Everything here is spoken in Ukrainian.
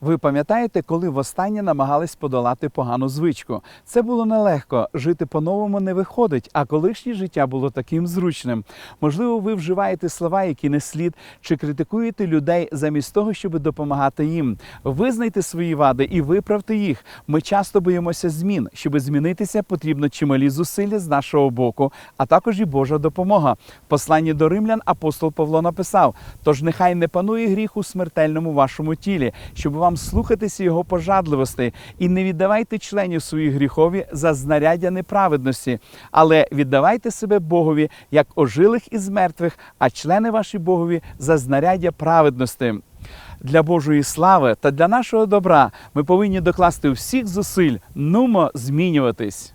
Ви пам'ятаєте, коли востаннє намагались подолати погану звичку? Це було нелегко. Жити по-новому не виходить, а колишнє життя було таким зручним. Можливо, ви вживаєте слова, які не слід, чи критикуєте людей замість того, щоб допомагати їм. Визнайте свої вади і виправте їх. Ми часто боїмося змін. Щоб змінитися, потрібно чималі зусилля з нашого боку, а також і Божа допомога. В посланні до римлян апостол Павло написав: тож нехай не панує гріх у смертельному вашому тілі, щоб вам слухатися його пожадливостей, і не віддавайте членів своїх гріхові за знаряддя неправедності, але віддавайте себе Богові як ожилих із мертвих, а члени ваші Богові за знаряддя праведності. Для Божої слави та для нашого добра ми повинні докласти всіх зусиль, нумо змінюватись.